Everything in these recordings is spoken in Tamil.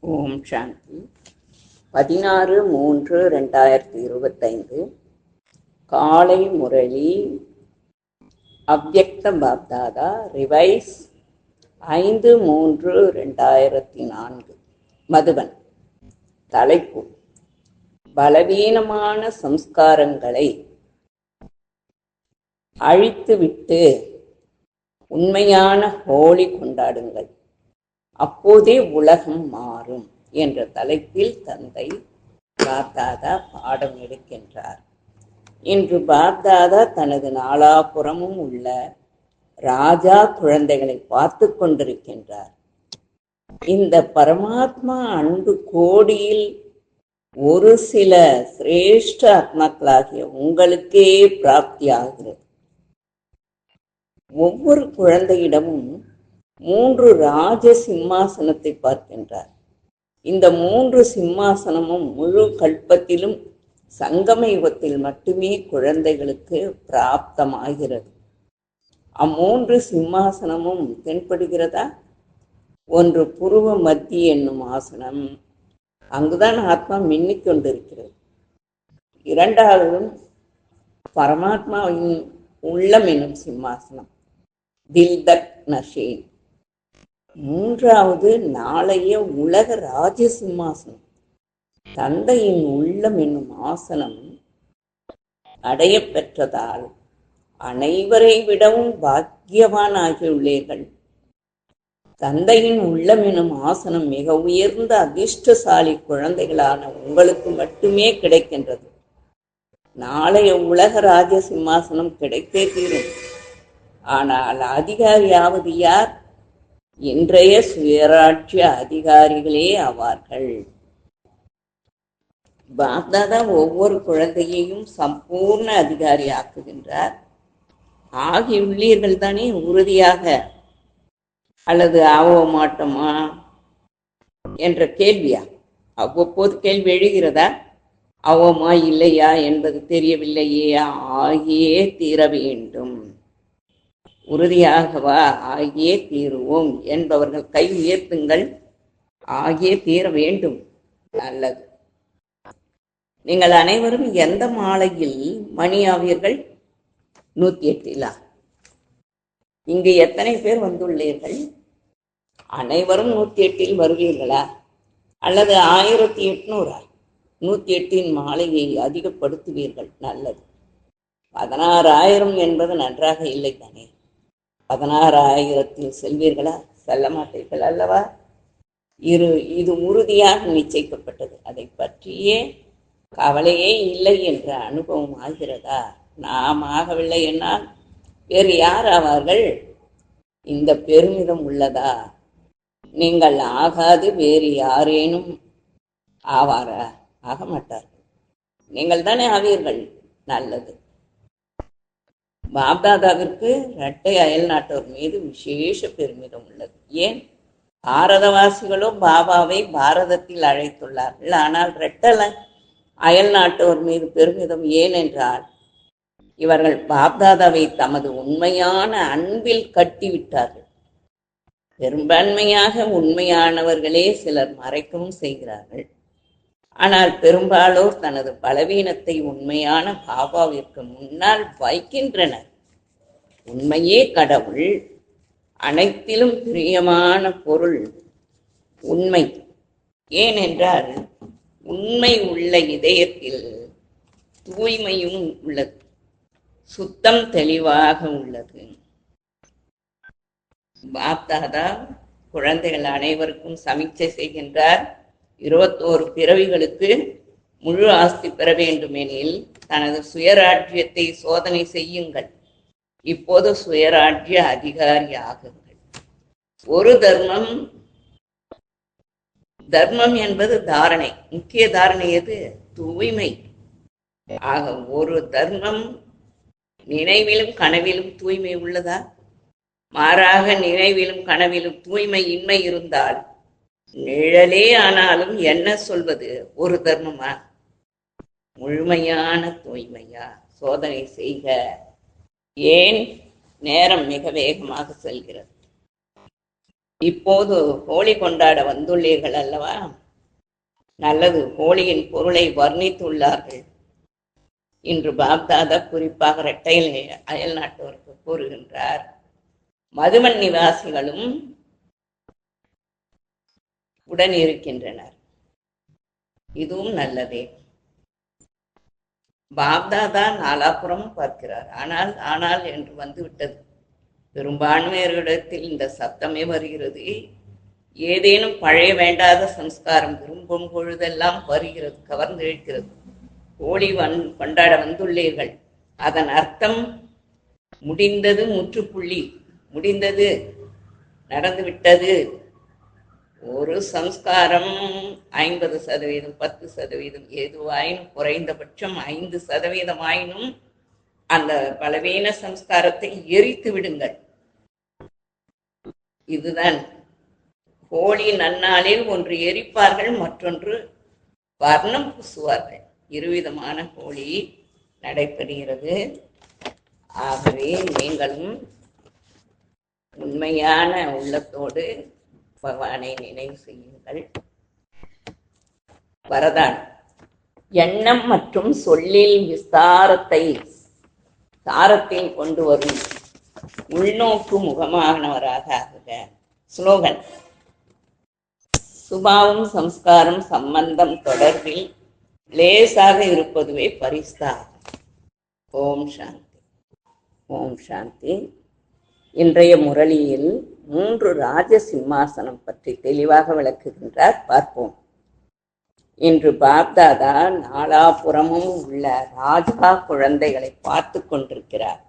ஓம் சாந்தி. பதினாறு மூன்று ரெண்டாயிரத்தி இருபத்தைந்து. காலை முரளி. அவ்யக்த பாப்தாதா ரிவைஸ். ஐந்து மூன்று ரெண்டாயிரத்தி நான்கு. மதுவன் தலைப்பு. பலவீனமான சம்ஸ்காரங்களை அழித்துவிட்டு உண்மையான ஹோலி கொண்டாடுங்கள். அப்போதே உலகம் மாறும் என்ற தலைப்பில் தந்தை பாப்தாதா பாடம் எடுக்கின்றார். இன்று பாப்தாதா தனது நாலாபுறமும் உள்ள ராஜா குழந்தைகளை பார்த்து கொண்டிருக்கின்றார். இந்த பரமாத்மா அன்பு கோடியில் ஒரு சில சிரேஷ்ட ஆத்மாக்களாகிய உங்களுக்கே பிராப்தி ஆகிறது ஒவ்வொரு குழந்தையிடமும் மூன்று ராஜ சிம்மாசனத்தை பார்க்கின்றார். இந்த மூன்று சிம்மாசனமும் முழு கல்பத்திலும் சங்கம யுகத்தில் மட்டுமே குழந்தைகளுக்கு பிராப்தமாகிறது. அம்மூன்று சிம்மாசனமும் தென்படுகிறதா? ஒன்று புருவ மத்தி என்னும் ஆசனம். அங்குதான் ஆத்மா மின்னிக் கொண்டிருக்கிறது. இரண்டாவதும் பரமாத்மாவின் உள்ளம் என்னும் சிம்மாசனம். தில்தக் நஷீன். மூன்றாவது நாளைய உலக ராஜ சிம்மாசனம் தந்தையின் உள்ளம் என்னும் ஆசனம் அடைய பெற்றதால் அனைவரை விடவும் பாக்கியவான் ஆகியுள்ளீர்கள் தந்தையின் உள்ளம் எனும் ஆசனம் மிக உயர்ந்த அதிர்ஷ்டசாலி குழந்தைகளான உங்களுக்கு மட்டுமே கிடைக்கின்றது. நாளைய உலக ராஜ சிம்மாசனம் கிடைத்தே தீரும். ஆனால் அதிகாரியாவது யார்? இன்றைய சுயராட்சிய அதிகாரிகளே ஆவார்கள். பாப்தாதா ஒவ்வொரு குழந்தையையும் சம்பூர்ண அதிகாரி ஆக்குகின்றார் ஆகியுள்ளீர்கள் தானே உறுதியாக? அல்லது ஆவோ மாட்டோமா என்ற கேள்வியா? அவ்வப்போது கேள்வி எழுகிறதா? அவமா இல்லையா என்பது தெரியவில்லையே ஆகியே தீர வேண்டும். உறுதியாகவா? ஆகியே தீருவோம் என்பவர்கள் கை உயர்த்துங்கள். ஆகியே தீர வேண்டும். நல்லது. நீங்கள் அனைவரும் எந்த மாலையில் மணி ஆவீர்கள் நூத்தி எட்டிலா இங்கு எத்தனை பேர் வந்துள்ளீர்கள்? அனைவரும் நூத்தி எட்டில் வருவீர்களா? அல்லது ஆயிரத்தி எட்நூறா? நூத்தி எட்டின் மாலையை அதிகப்படுத்துவீர்கள். நல்லது. பதினாறாயிரம் என்பது நன்றாக இல்லை தானே பதினாறாயிரத்தில் செல்வீர்களா? செல்ல மாட்டீர்கள் அல்லவா? இரு இது உறுதியாக நிச்சயிக்கப்பட்டது. அதை பற்றியே கவலையே இல்லை என்ற அனுபவம் ஆகிறதா? நாம் ஆகவில்லை என்னால். வேறு யார் ஆவார்கள்? இந்த பெருமிதம் உள்ளதா? நீங்கள் ஆகாது வேறு யாரேனும் ஆவாரா? ஆக மாட்டார்கள். நீங்கள் தானே ஆவீர்கள். நல்லது. பாப்தாதாவிற்கு இரட்டை அயல் நாட்டோர் மீது விசேஷ பெருமிதம் உள்ளது. ஏன்? பாரதவாசிகளோ பாபாவை பாரதத்தில் அழைத்துள்ளார்கள். ஆனால் இரட்டலை அயல் நாட்டோர் மீது பெருமிதம் ஏன் என்றால் இவர்கள் பாப்தாதாவை தமது உண்மையான அன்பில் கட்டிவிட்டார்கள். பெரும்பான்மையாக உண்மையானவர்களே சிலர் மறைக்கவும் செய்கிறார்கள். ஆனால் பெரும்பாலோர் தனது பலவீனத்தை உண்மையான பாபாவிற்கு முன்னால் வைக்கின்றனர். உண்மையே கடவுள் அனைத்திலும் பிரியமான பொருள் உண்மை. ஏனென்றால் உண்மை உள்ள இதயத்தில் தூய்மையும் உள்ளது சுத்தம் தெளிவாக உள்ளது. பாப்தாதா குழந்தைகள் அனைவருக்கும் சமீட்சை செய்கின்றார். இருபத்தோரு பிறவிகளுக்கு முழு ஆஸ்தி பெற வேண்டுமெனில் தனது சுயராஜ்யத்தை சோதனை செய்யுங்கள். இப்போது சுயராஜ்ய அதிகாரி ஆகுங்கள் ஒரு தர்மம் தர்மம் என்பது தாரணை. முக்கிய தாரணை எது? தூய்மை. ஆக ஒரு தர்மம் நினைவிலும் கனவிலும் தூய்மை உள்ளதா? மாறாக நினைவிலும் கனவிலும் தூய்மை இன்மை இருந்தால் நிழலே ஆனாலும் என்ன சொல்வது? ஒரு தர்மமா? முழுமையான தூய்மையா? சோதனை செய்க. ஏன்? நேரம் மிக வேகமாக செல்கிறது. இப்போது ஹோலி கொண்டாட வந்துள்ளீர்கள் அல்லவா? நல்லது ஹோலியின் பொருளை வர்ணித்துள்ளார்கள். இன்று பாப்தாதா குறிப்பாக இரட்டையில் அயல் நாட்டோருக்கு கூறுகின்றார். மதுமன் நிவாசிகளும் உடன் இருக்கின்றனர். இதுவும் நல்லதே. பாப்தாதா நாலாபுரமும் பார்க்கிறார். ஆனால் ஆனால் என்று வந்துவிட்டது. பெரும்பான்மையர்களிடத்தில் இந்த சத்தமே வருகிறது. ஏதேனும் பழைய வேண்டாத சம்ஸ்காரம் விரும்பும் பொழுதெல்லாம் வருகிறது கவர்ந்து இழுக்கிறது ஹோலி வன் கொண்டாட வந்துள்ளீர்கள். அதன் அர்த்தம் முடிந்தது முற்றுப்புள்ளி. முடிந்தது நடந்துவிட்டது. ஒரு சம்ஸ்காரம் ஐம்பது சதவீதம் பத்து சதவீதம் எதுவாயினும் குறைந்தபட்சம் ஐந்து சதவீதம் ஆயினும் அந்த பலவீன சம்ஸ்காரத்தை எரித்து விடுங்கள். இதுதான். ஹோலி நன்னாளில் ஒன்று எரிப்பார்கள் மற்றொன்று வர்ணம் பூசுவார்கள். இருவிதமான ஹோலி நடைபெறுகிறது. ஆகவே நீங்களும் உண்மையான உள்ளத்தோடு பகவானை நினைவு செய்யுங்கள். வரதான். எண்ணம் மற்றும் சொல்லில் விஸ்தாரத்தை தாரத்தில் கொண்டு வரும் உள்நோக்கு முகமானவராக ஆகுக. ஸ்லோகன். சுபாவம் சம்ஸ்காரம் சம்பந்தம் தொடர்பில் லேசாக இருப்பதுவே பரிஸ்தா ஓம் சாந்தி. ஓம் சாந்தி. இன்றைய முரளியில் மூன்று ராஜ சிம்மாசனம் பற்றி தெளிவாக விளக்குகின்றார். பார்ப்போம். இன்று பாப்தாதா நாலாபுறமும் உள்ள ராஜா குழந்தைகளை பார்த்து கொண்டிருக்கிறார்.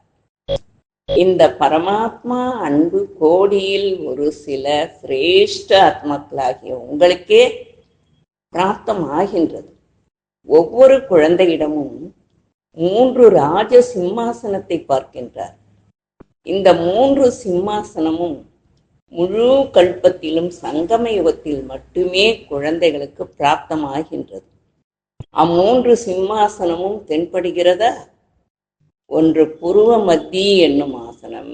இந்த பரமாத்மா அன்பு கோடியில் ஒரு சில சிரேஷ்ட ஆத்மாக்களாகிய உங்களுக்கே பிராப்தம் ஆகின்றது ஒவ்வொரு குழந்தையிடமும் மூன்று ராஜ சிம்மாசனத்தை பார்க்கின்றார். இந்த மூன்று சிம்மாசனமும் முழு கல்பத்திலும் சங்கம யுகத்தில் மட்டுமே குழந்தைகளுக்கு பிராப்தமாகின்றது. அம்மூன்று சிம்மாசனமும் தென்படுகிறதா? ஒன்று புருவ மத்தி என்னும் ஆசனம்.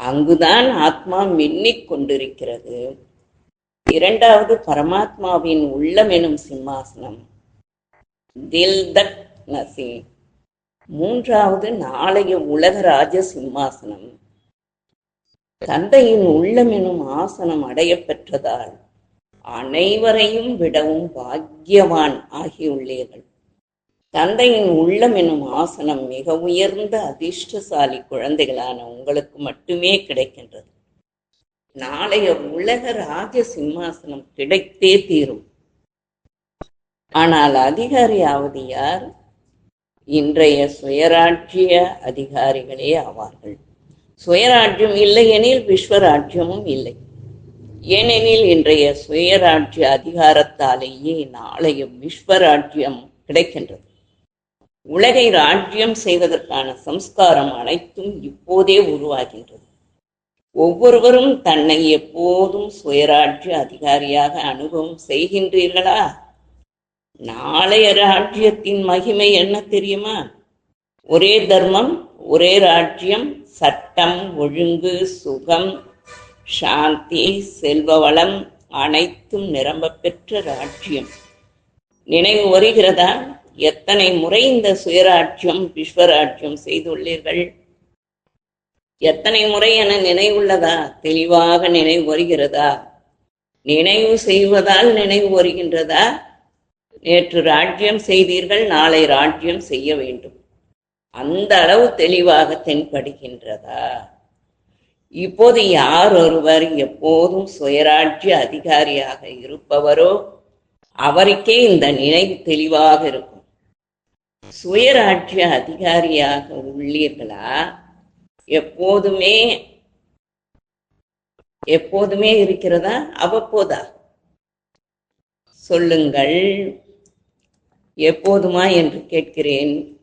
அங்குதான் ஆத்மா மின்னிக் கொண்டிருக்கிறது. இரண்டாவது பரமாத்மாவின் உள்ளம் எனும் சிம்மாசனம். தில் தக் நசி மூன்றாவது நாளைய உலக ராஜ சிம்மாசனம். தந்தையின் உள்ளமெனும் ஆசனம் அடைய பெற்றதால் அனைவரையும் விடவும் பாக்கியவான் ஆகியுள்ளீர்கள். தந்தையின் உள்ளம் எனும் ஆசனம் மிக உயர்ந்த அதிர்ஷ்டசாலி குழந்தைகளான உங்களுக்கு மட்டுமே கிடைக்கின்றது. நாளைய உலக ராஜ சிம்மாசனம் கிடைத்தே தீரும். ஆனால் அதிகாரியாவது யார்? இன்றைய சுயராட்சிய அதிகாரிகளே ஆவார்கள். சுயராஜ்யம் இல்லை எனில் விஸ்வராட்சியமும் இல்லை. ஏனெனில் இன்றைய சுயராட்சிய அதிகாரத்தாலேயே நாளைய விஸ்வராட்சியம் கிடைக்கின்றது. உலகை ராஜ்யம் செய்வதற்கான சம்ஸ்காரம் அனைத்தும் இப்போதே உருவாகின்றது. ஒவ்வொருவரும் தன்னை எப்போதும் சுயராஜ்ய அதிகாரியாக அனுபவம் செய்கின்றீர்களா? நாளைய ராஜ்யத்தின் மகிமை என்ன தெரியுமா? ஒரே தர்மம் ஒரே ராஜ்யம் சட்டம் ஒழுங்கு சுகம் சாந்தி செல்வ வளம் அனைத்தும் நிரம்ப பெற்ற ராஜ்யம். நினைவு வருகிறதா? எத்தனை முறை இந்த சுயராஜ்யம் விஸ்வராஜ்யம் செய்துள்ளீர்கள்? எத்தனை முறை என நினைவுள்ளதா? தெளிவாக நினைவு வருகிறதா? நினைவு செய்வதால் நினைவு வருகின்றதா? நேற்று ராஜ்யம் செய்தீர்கள் நாளை ராஜ்யம் செய்ய வேண்டும். அந்த அளவு தெளிவாக தென்படுகின்றதா? இப்போது யார் ஒருவர் எப்போதும் சுயராஜ்ய அதிகாரியாக இருப்பவரோ அவருக்கே இந்த நினைவு தெளிவாக இருக்கும். சுயராஜ்ய அதிகாரியாக உள்ளீர்களா? எப்போதுமே எப்போதுமே இருக்கிறதா? அவ்வப்போதா? சொல்லுங்கள். எப்போதுமா என்று கேட்கிறேன்.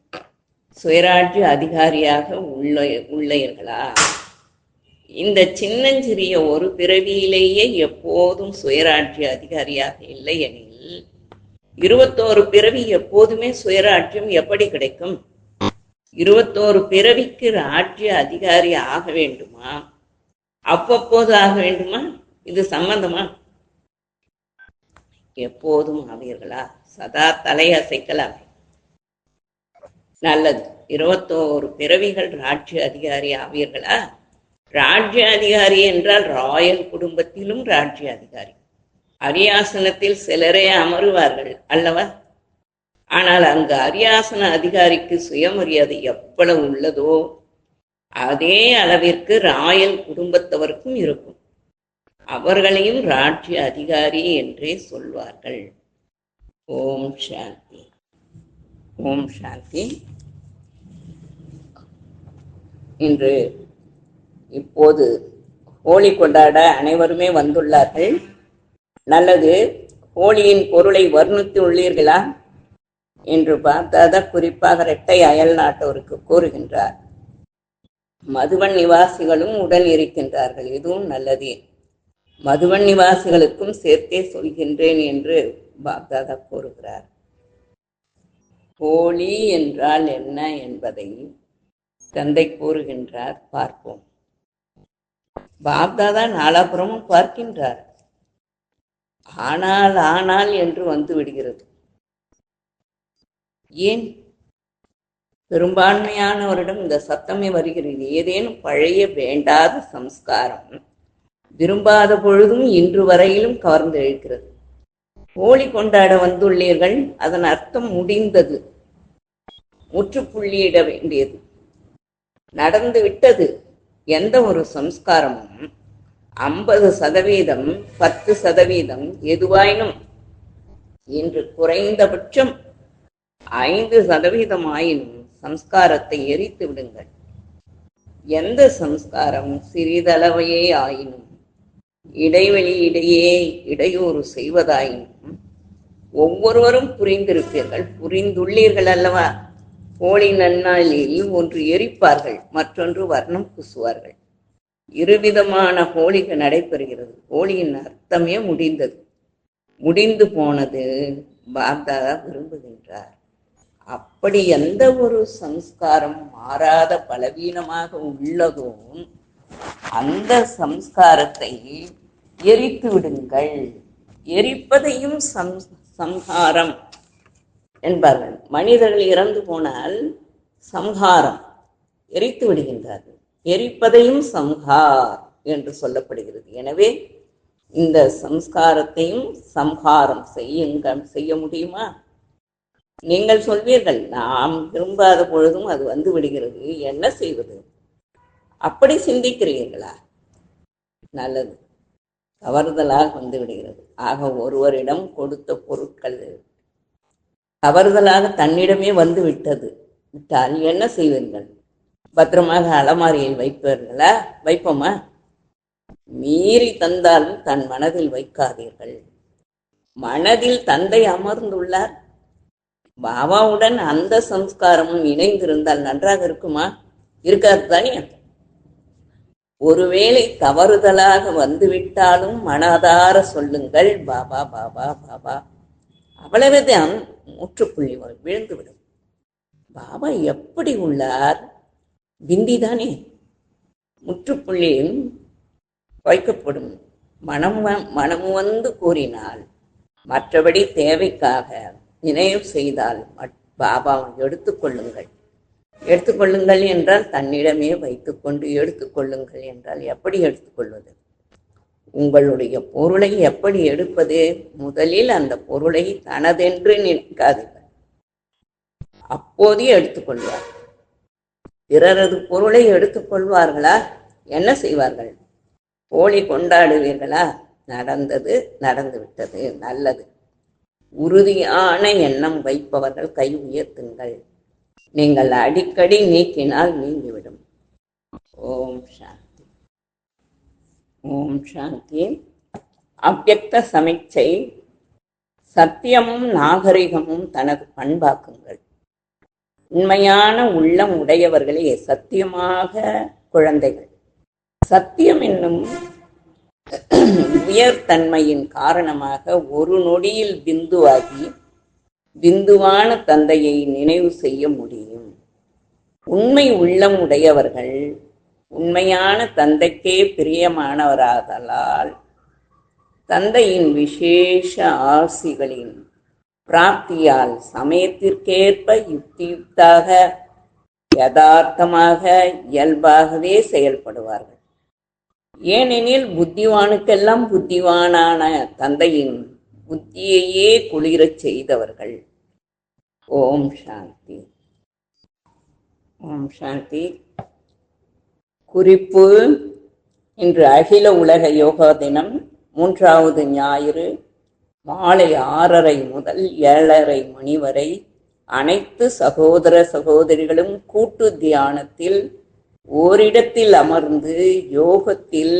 சுயராட்சி அதிகாரியாக உள்ள உள்ளீர்களா? இந்த சின்னஞ்சிறிய ஒரு பிறவியிலேயே எப்போதும் சுயராட்சி அதிகாரியாக இல்லை எனில் இருபத்தோரு பிறவி எப்போதுமே சுயராட்சியம் எப்படி கிடைக்கும்? இருபத்தோரு பிறவிக்கு ராட்சிய அதிகாரி ஆக வேண்டுமா? அவ்வப்போது ஆக வேண்டுமா? இது சம்பந்தமா? எப்போதும் ஆவீர்களா? சதா தலையசைக்கலாமே நல்லது. இருபத்தோரு பிறவிகள் ராஜ்ய அதிகாரி ஆவீர்களா? ராஜ்ய அதிகாரி என்றால் ராயல் குடும்பத்திலும் ராஜ்ய அதிகாரி. அரியாசனத்தில் சிலரே அமருவார்கள் அல்லவா? ஆனால் அங்கு அரியாசன அதிகாரிக்கு சுயமரியாதை எவ்வளவு உள்ளதோ அதே அளவிற்கு ராயல் குடும்பத்தவருக்கும் இருக்கும். அவர்களையும் ராஜ்ய அதிகாரி என்றே சொல்வார்கள். ஓம் சாந்தி. ஓம் சாந்தி. இன்று இப்போது ஹோலி கொண்டாட அனைவருமே வந்துள்ளார்கள். நல்லது ஹோலியின் பொருளை வர்ணித்து உள்ளீர்களா? என்று பார்த்தாத குறிப்பாக இரட்டை அயல் நாட்டோருக்கு கூறுகின்றார். மதுவன் நிவாசிகளும் உடன் இருக்கின்றார்கள் இதுவும் நல்லதே. மதுவன் நிவாசிகளுக்கும் சேர்த்தே சொல்கின்றேன் என்று பாப்தாதா கூறுகிறார். போலி என்றால் என்ன என்பதை தந்தை கூறுகின்றார். பார்ப்போம். பாப்தாதா நாலாபுரமும் பார்க்கின்றார். ஆனால் ஆனால் என்று வந்து விடுகிறது. ஏன்? பெரும்பான்மையானவரிடம் இந்த சத்தமே வருகிறது. ஏதேனும் பழைய வேண்டாத சம்ஸ்காரம் விரும்பாத பொழுதும் இன்று வரையிலும் கவர்ந்து இழுக்கிறது ஹோலி கொண்டாட வந்துள்ளீர்கள் அதன் அர்த்தம் முடிந்தது. முற்றுப்புள்ளியிட வேண்டியது. நடந்து விட்டது. எந்த ஒரு சம்ஸ்காரமும். ஐம்பது சதவீதம் பத்து சதவீதம் எதுவாயினும். இன்று குறைந்தபட்சம் ஐந்து சதவீதம் ஆயினும் சம்ஸ்காரத்தை எரித்து விடுங்கள். எந்த சம்ஸ்காரம் சிறிதளவையே ஆயினும். இடைவெளி இடையே இடையூறு செய்வதாயினும் ஒவ்வொருவரும் புரிந்திருப்பீர்கள். புரிந்துள்ளீர்கள் அல்லவா? ஹோலி நன்னாளில் ஒன்று எரிப்பார்கள் மற்றொன்று வர்ணம் பூசுவார்கள். இருவிதமான ஹோலிகள் நடைபெறுகிறது. ஹோலியின் அர்த்தமே முடிந்தது. முடிந்து போனது பாப்தா விரும்புகின்றார். அப்படி எந்த ஒரு சம்ஸ்காரம் மாறாத பலவீனமாக உள்ளதும் அந்த சம்ஸ்காரத்தை எரித்து விடுங்கள். எரிப்பதையும் சம் சம்ஹாரம் என்பார்கள். மனிதர்கள் இறந்து போனால் சம்ஹாரம் எரித்து விடுகின்றார்கள். எரிப்பதையும் சம்ஹார் என்று சொல்லப்படுகிறது. எனவே இந்த சம்ஸ்காரத்தையும் சம்ஹாரம் செய்யுங்க செய்ய முடியுமா? நீங்கள் சொல்வீர்கள் நாம் விரும்பாத பொழுதும் அது வந்து விடுகிறது. என்ன செய்வது? அப்படி சிந்திக்கிறீர்களா? நல்லது. தவறுதலாக வந்து விடுகிறது. ஆக ஒருவரிடம் கொடுத்த பொருட்கள் தவறுதலாக தன்னிடமே வந்து விட்டது. விட்டால் என்ன செய்வீர்கள்? பத்திரமாக அலமாரியில் வைப்பீர்களா? வைப்போமா? மீறி தந்தாலும் தன் மனதில் வைக்காதீர்கள். மனதில் தந்தை அமர்ந்துள்ளார். பாபாவுடன் அந்த சம்ஸ்காரமும் இணைந்திருந்தால் நன்றாக இருக்குமா? இருக்காது தானே? ஒருவேளை தவறுதலாக வந்துவிட்டாலும் மனதார சொல்லுங்கள். பாபா பாபா பாபா அவ்வளவுதான் முற்றுப்புள்ளி விழுந்துவிடும். பாபா எப்படி உள்ளார்? பிந்தி தானே முற்றுப்புள்ளியும் வைக்கப்படும். மனம் வ- மனம் வந்து கூறினால் மற்றபடி தேவைக்காக நினைவு செய்தால் மட்- பாபாவை எடுத்துக்கொள்ளுங்கள் எடுத்துக்கொள்ளுங்கள் என்றால் தன்னிடமே வைத்துக்கொண்டு எடுத்துக்கொள்ளுங்கள் என்றால் எப்படி எடுத்துக்கொள்வது? உங்களுடைய பொருளை எப்படி எடுப்பது? முதலில் அந்த பொருளை தனதென்று நினைக்காதீர்கள். அப்போதே எடுத்துக்கொள்வார். பிறரது பொருளை எடுத்துக்கொள்வார்களா? என்ன செய்வார்கள்? போலி கொண்டாடுவீர்களா? நடந்தது நடந்து விட்டது நல்லது. உறுதியான எண்ணம் வைப்பவர்கள் கை உயர்த்துங்கள். நீங்கள் அடிக்கடி நீக்கினால் நீங்கிவிடும். ஓம் சாந்தி. ஓம் சாந்தி. அவ்வக்த சமைச்சை சத்தியமும் நாகரிகமும் தனது பண்பாக்குங்கள். உண்மையான உள்ளம் உடையவர்களே சத்தியமாக குழந்தைகள். சத்தியம் என்னும் உயர்தன்மையின் காரணமாக ஒரு நொடியில் பிந்துவாகி பிந்துவான தந்தையை நினைவு செய்ய முடியும். உண்மை உள்ளம் உடையவர்கள் உண்மையான தந்தைக்கே பிரியமானவராதலால் தந்தையின் விசேஷ ஆசிகளின் பிராப்தியால் சமயத்திற்கேற்ப யுக்தியுக்தாக யதார்த்தமாக இயல்பாகவே செயல்படுவார்கள். ஏனெனில் புத்திவானுக்கெல்லாம் புத்திவானான தந்தையின் புத்தியையே குளிரச் செய்தவர்கள். ஓம் சாந்தி. ஓம் சாந்தி. குறிப்பு இன்று அகில உலக யோகா தினம் மூன்றாவது ஞாயிறு மாலை ஆறரை முதல் ஏழரை மணி வரை அனைத்து சகோதர சகோதரிகளும் கூட்டு தியானத்தில் ஓரிடத்தில் அமர்ந்து யோகத்தில்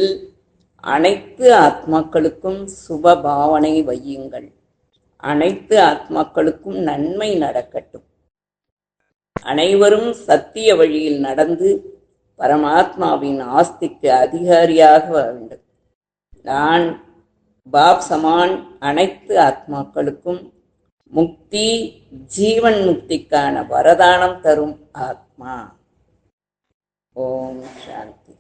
அனைத்து ஆத்மாக்களுக்கும் சுப பாவனை வையுங்கள். அனைத்து ஆத்மாக்களுக்கும் நன்மை நடக்கட்டும். அனைவரும் சத்திய வழியில் நடந்து பரமாத்மாவின் ஆஸ்திக்கு அதிகாரியாக வேண்டும். நான் பாப் சமான் அனைத்து ஆத்மாக்களுக்கும் முக்தி ஜீவன் முக்திக்கான வரதானம் தரும் ஆத்மா. ஓம் சாந்தி.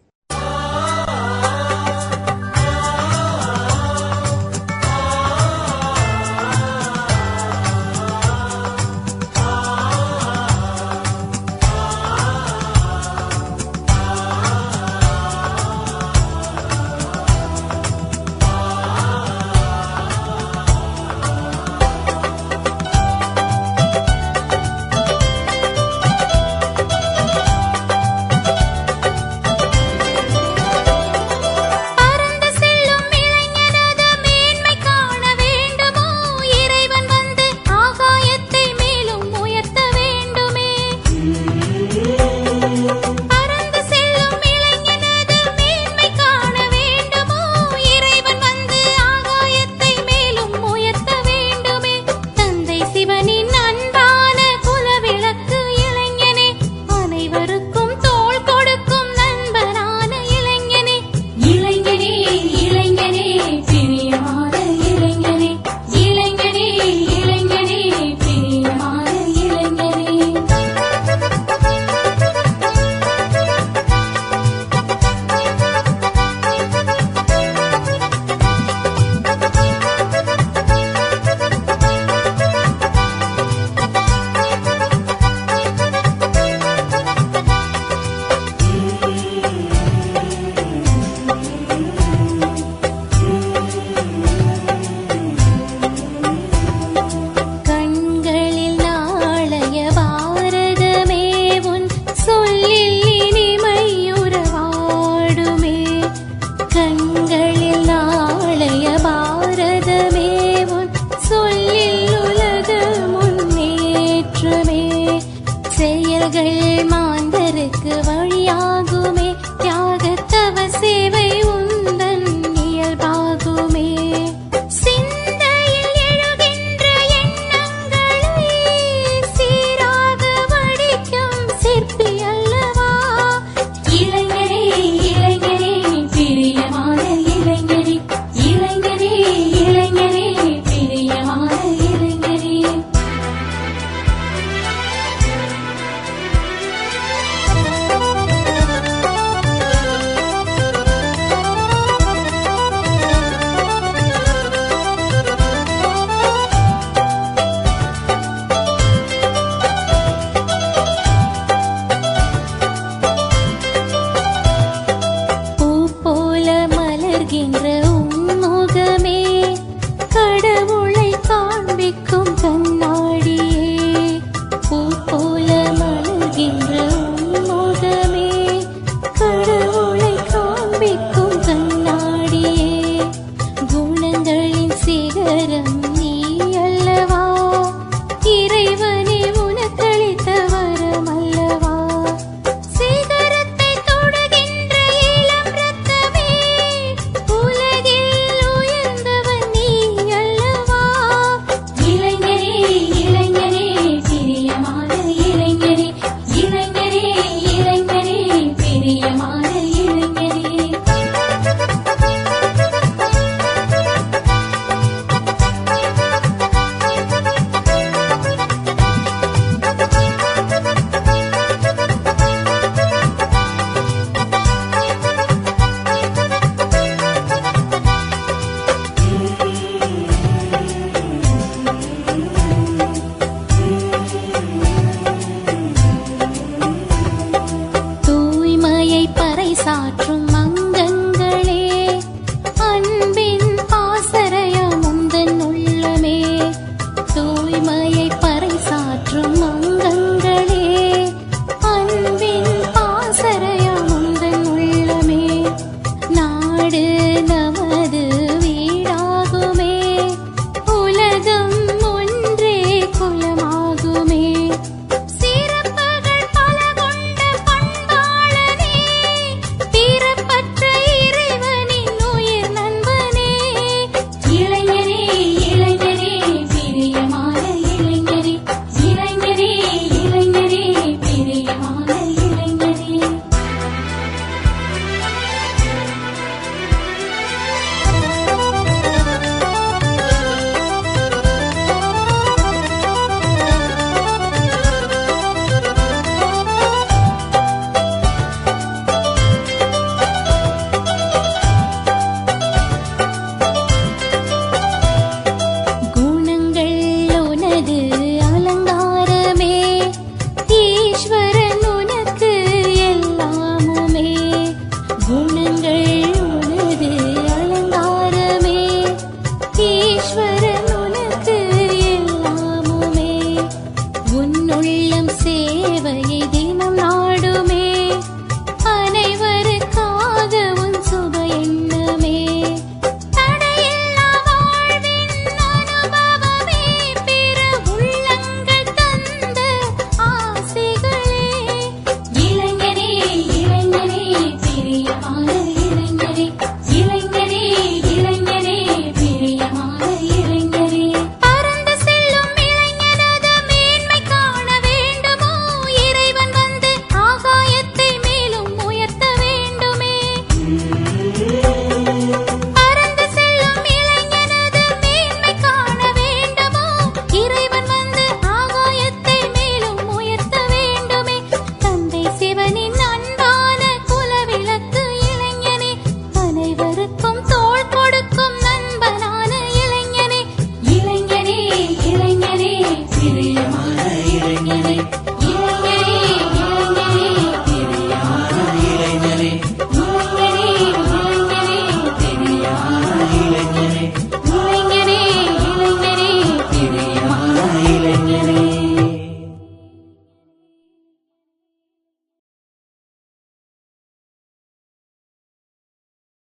not